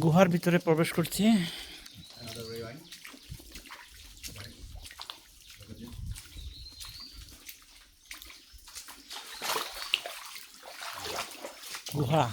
গুহার ভিতরে প্রবেশ করছি। গুহা।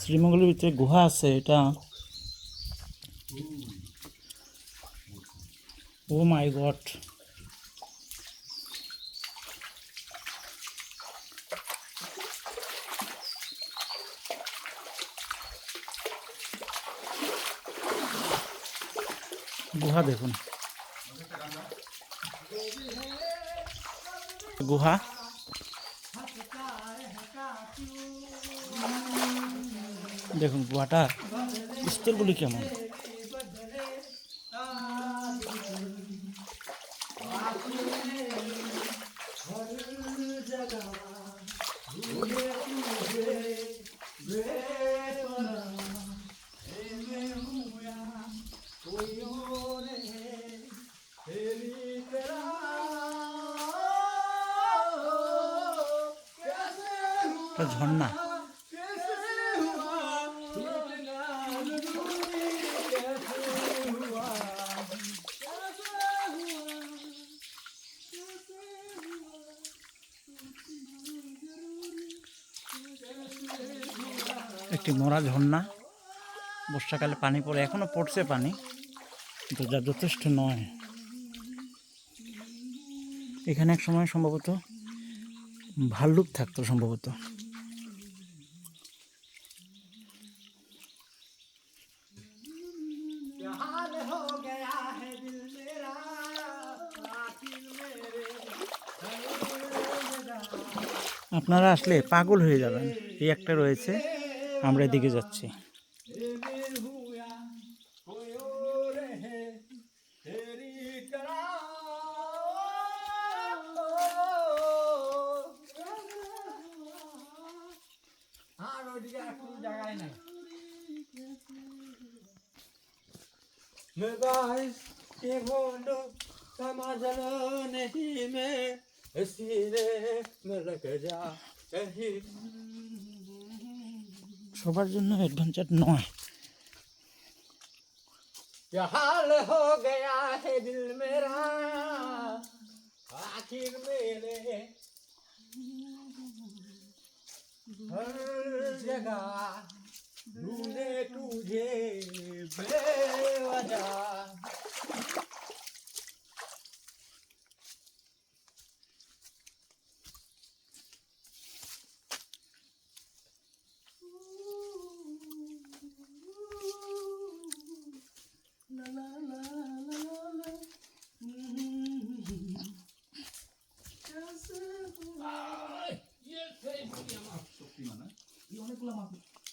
শ্রীমঙ্গলের ভিতরে গুহা আছে এটা। Oh my God. গুহা দেখুন। গুহা। দেখুন গুহাটা স্তরগুলি কেমন? একটা ঝর্ণা। একটি মরা ঝর্ণা। বর্ষাকালে পানি পড়ে, এখনও পড়ছে পানি, কিন্তু যা যথেষ্ট নয়। এখানে এক সময় সম্ভবত ভাল্লুক থাকতো সম্ভবত। हाल हो गया है दिल मेरा आखिर मेरे আপনারা আসলে পাগল হয়ে যাবেন এই একটা রয়েছে আমরা এদিকে যাচ্ছি में हुआ कोई और है तेरी Mübahis İbundu Samacalı Nehime Esile Melekaca Ehim সবার জন্য অ্যাডভেঞ্চার নয় হাল হো গয়া হে দিল মেরা আখির মেরে হর জগা অ্যাডভেঞ্চার নয় क्या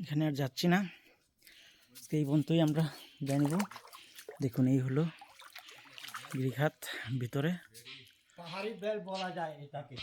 এখানে আর যাচ্ছি না। আজকে এই পর্যন্তই আমরা জানিব দেখুন, এই হলো গিরিখাত ভিতরে। পাহাড়ি বেল বলা যায় এটাকে।